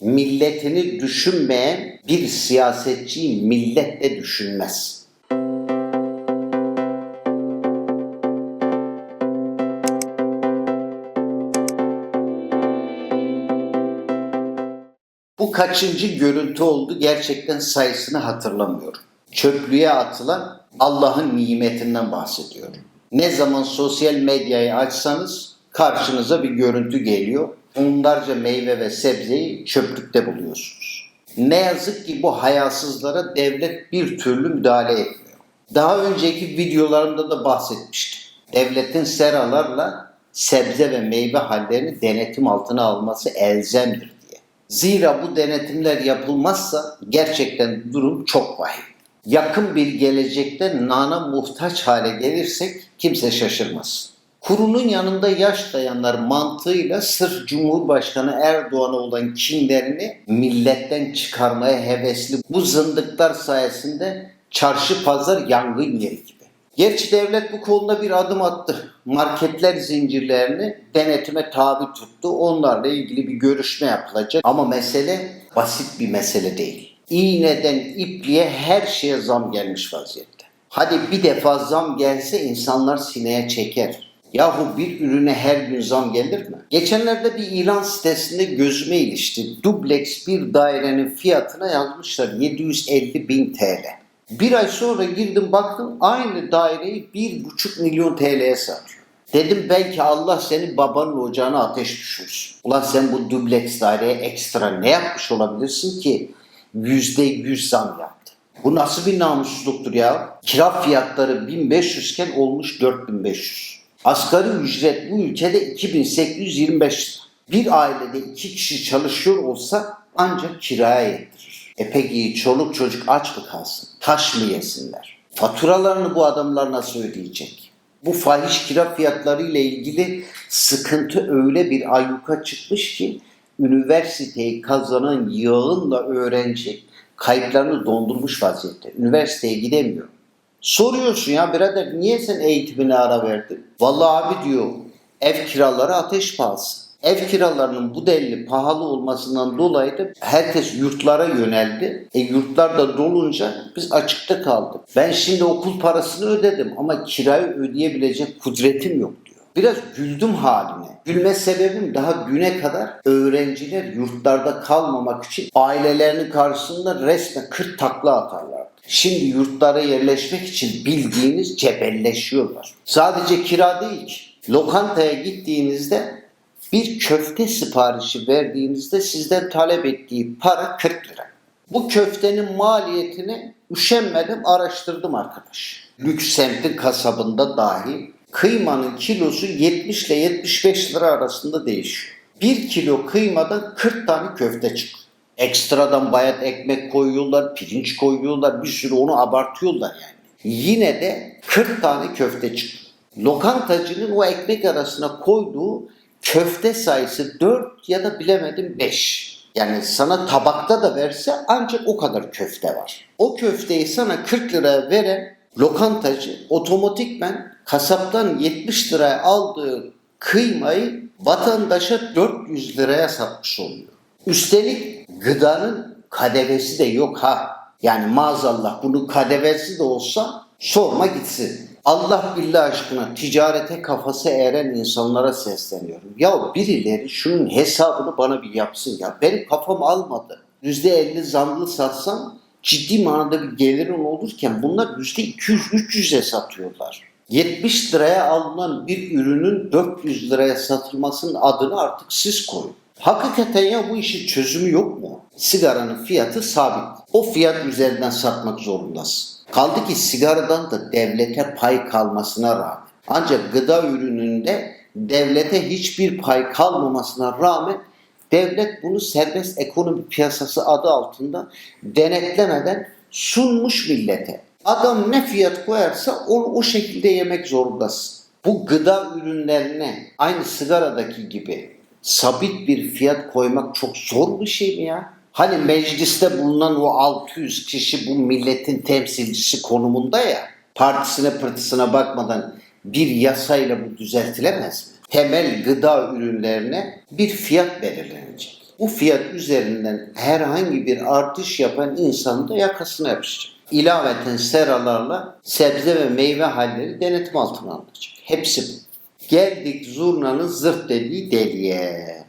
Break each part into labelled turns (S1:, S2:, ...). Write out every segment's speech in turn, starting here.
S1: milletini düşünmeyen bir siyasetçi millet de düşünmez. Bu kaçıncı görüntü oldu gerçekten sayısını hatırlamıyorum. Çöplüğe atılan Allah'ın nimetinden bahsediyorum. Ne zaman sosyal medyayı açsanız karşınıza bir görüntü geliyor. Onlarca meyve ve sebzeyi çöplükte buluyorsunuz. Ne yazık ki bu hayasızlara devlet bir türlü müdahale etmiyor. Daha önceki videolarımda da bahsetmiştim. Devletin seralarla sebze ve meyve hallerini denetim altına alması elzemdir diye. Zira bu denetimler yapılmazsa gerçekten durum çok vahim. Yakın bir gelecekte nana muhtaç hale gelirsek kimse şaşırmasın. Kurunun yanında yaş dayanlar mantığıyla sırf Cumhurbaşkanı Erdoğan'a olan kinlerini milletten çıkarmaya hevesli bu zındıklar sayesinde çarşı pazar yangın yeri gibi. Gerçi devlet bu konuda bir adım attı. Marketler zincirlerini denetime tabi tuttu. Onlarla ilgili bir görüşme yapılacak. Ama mesele basit bir mesele değil. İğneden ipliğe her şeye zam gelmiş vaziyette. Hadi bir defa zam gelse insanlar sineye çeker. Yahu bir ürüne her gün zam gelir mi? Geçenlerde bir ilan sitesinde gözüme ilişti. Dubleks bir dairenin fiyatına yazmışlar 750 bin TL. Bir ay sonra girdim baktım aynı daireyi 1,5 milyon TL'ye satıyor. Dedim belki Allah seni babanın ocağına ateş düşürsün. Ulan sen bu dubleks daireye ekstra ne yapmış olabilirsin ki yüzde yüz zam yaptı. Bu nasıl bir namussuzluktur ya? Kira fiyatları 1500 iken olmuş 4500. Asgari ücret bu ülkede 2825 lira. Bir ailede iki kişi çalışıyor olsa ancak kiraya yetirir. E çoluk çocuk aç mı kalsın? Taş mı yesinler? Faturalarını bu adamlar nasıl ödeyecek? Bu fahiş kira fiyatları ile ilgili sıkıntı öyle bir ayyuka çıkmış ki üniversiteyi kazanan yığınla öğrenci kayıtlarını dondurmuş vaziyette. Üniversiteye gidemiyor. Soruyorsun ya birader niye sen eğitimine ara verdin? Vallahi abi diyor ev kiraları ateş pahası. Ev kiralarının bu denli pahalı olmasından dolayı da herkes yurtlara yöneldi. E yurtlar da dolunca biz açıkta kaldık. Ben şimdi okul parasını ödedim ama kirayı ödeyebilecek kudretim yok diyor. Biraz güldüm haline. Gülme sebebim daha güne kadar öğrenciler yurtlarda kalmamak için ailelerinin karşısında resmen 40 takla atarlardı. Şimdi yurtlara yerleşmek için bildiğiniz cebelleşiyorlar. Sadece kira değil ki. Lokantaya gittiğinizde bir köfte siparişi verdiğinizde sizden talep ettiği para 40 lira. Bu köftenin maliyetini üşenmedim araştırdım arkadaş. Lüks semtin kasabında dahi kıymanın kilosu 70 ile 75 lira arasında değişiyor. 1 kilo kıymadan 40 tane köfte çıkıyor. Ekstradan bayat ekmek koyuyorlar, pirinç koyuyorlar, bir sürü onu abartıyorlar yani. Yine de 40 tane köfte çıkıyor. Lokantacının o ekmek arasına koyduğu köfte sayısı 4 ya da bilemedim 5. Yani sana tabakta da verse ancak o kadar köfte var. O köfteyi sana 40 liraya veren lokantacı otomatikmen kasaptan 70 liraya aldığı kıymayı vatandaşa 400 liraya satmış oluyor. Üstelik gıdanın kadevesi de yok ha. Yani maazallah bunun kadevesi de olsa sorma gitsin. Allah billah aşkına ticarete kafası eğren insanlara sesleniyorum. Ya birileri şunun hesabını bana bir yapsın ya. Benim kafam almadı. %50 zamlı satsam ciddi manada bir gelirin olurken bunlar %200-300'e satıyorlar. 70 liraya alınan bir ürünün 400 liraya satılmasının adını artık siz koyun. Hakikaten ya bu işin çözümü yok mu? Sigaranın fiyatı sabit. O fiyat üzerinden satmak zorundasın. Kaldı ki sigaradan da devlete pay kalmasına rağmen. Ancak gıda ürününde devlete hiçbir pay kalmamasına rağmen devlet bunu serbest ekonomi piyasası adı altında denetlemeden sunmuş millete. Adam ne fiyat koyarsa onu o şekilde yemek zorundasın. Bu gıda ürünlerine aynı sigaradaki gibi sabit bir fiyat koymak çok zor bir şey mi ya? Hani mecliste bulunan o 600 kişi bu milletin temsilcisi konumunda ya. Partisine pırtısına bakmadan bir yasayla bu düzeltilemez mi? Temel gıda ürünlerine bir fiyat belirlenecek. Bu fiyat üzerinden herhangi bir artış yapan insanın da yakasına yapışacak. İlaveten seralarla sebze ve meyve halleri denetim altına alınacak. Hepsi bu. Geldik zurnanın zırt dediği deliğe.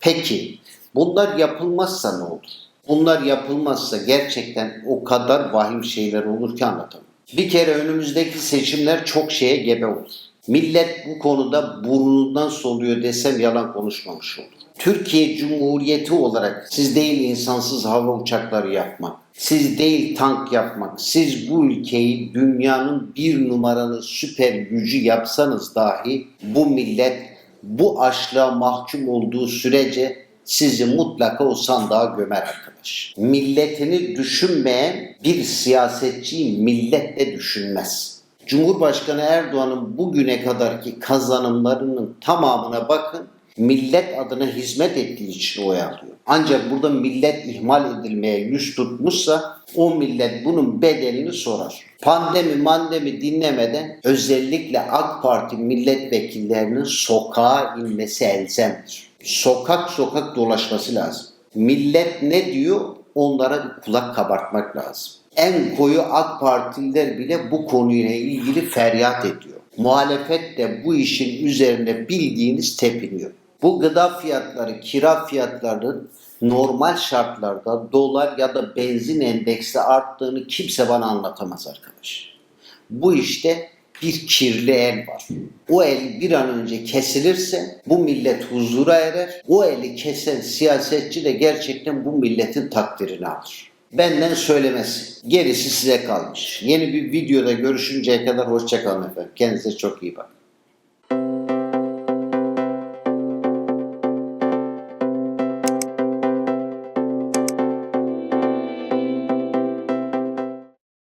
S1: Peki bunlar yapılmazsa ne olur? Bunlar yapılmazsa gerçekten o kadar vahim şeyler olur ki anlatamam. Bir kere önümüzdeki seçimler çok şeye gebe olur. Millet bu konuda burnundan soluyor desem yalan konuşmamış olur. Türkiye Cumhuriyeti olarak siz değil insansız hava uçakları yapmak, siz değil tank yapmak, siz bu ülkeyi dünyanın bir numaralı süper gücü yapsanız dahi bu millet bu açlığa mahkum olduğu sürece sizi mutlaka o sandığa gömer arkadaş. Milletini düşünmeyen bir siyasetçiyi millet de düşünmez. Cumhurbaşkanı Erdoğan'ın bugüne kadarki kazanımlarının tamamına bakın. Millet adına hizmet ettiği için oy alıyor. Ancak burada millet ihmal edilmeye yüz tutmuşsa o millet bunun bedelini sorar. Pandemi mandemi dinlemeden özellikle AK Parti milletvekillerinin sokağa inmesi elzemdir. Sokak sokak dolaşması lazım. Millet ne diyor onlara kulak kabartmak lazım. En koyu AK Partililer bile bu konuyla ilgili feryat ediyor. Muhalefet de bu işin üzerine bildiğiniz tepiniyor. Bu gıda fiyatları, kira fiyatlarının normal şartlarda dolar ya da benzin endeksi arttığını kimse bana anlatamaz arkadaş. Bu işte bir kirli el var. O el bir an önce kesilirse bu millet huzura erer. O eli kesen siyasetçi de gerçekten bu milletin takdirini alır. Benden söylemesi. Gerisi size kalmış. Yeni bir videoda görüşünceye kadar hoşçakalın efendim. Kendinize çok iyi bakın.